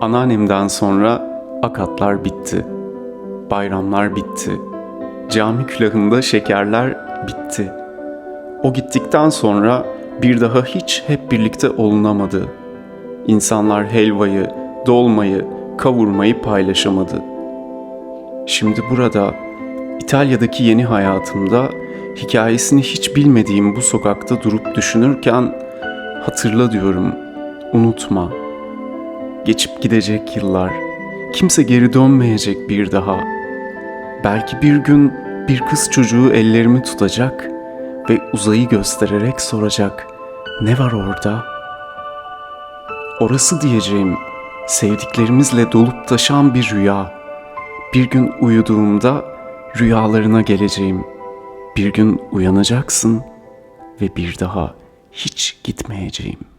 Anneannemden sonra akatlar bitti. Bayramlar bitti. Cami külahında şekerler bitti. O gittikten sonra bir daha hiç hep birlikte olunamadı. İnsanlar helvayı, dolmayı, kavurmayı paylaşamadı. Şimdi burada İtalya'daki yeni hayatımda hikayesini hiç bilmediğim bu sokakta durup düşünürken hatırla diyorum, unutma. Geçip gidecek yıllar, kimse geri dönmeyecek bir daha. Belki bir gün bir kız çocuğu ellerimi tutacak ve uzayı göstererek soracak, ne var orada? Orası diyeceğim, sevdiklerimizle dolup taşan bir rüya. Bir gün uyuduğumda rüyalarına geleceğim. Bir gün uyanacaksın ve bir daha hiç gitmeyeceğim.''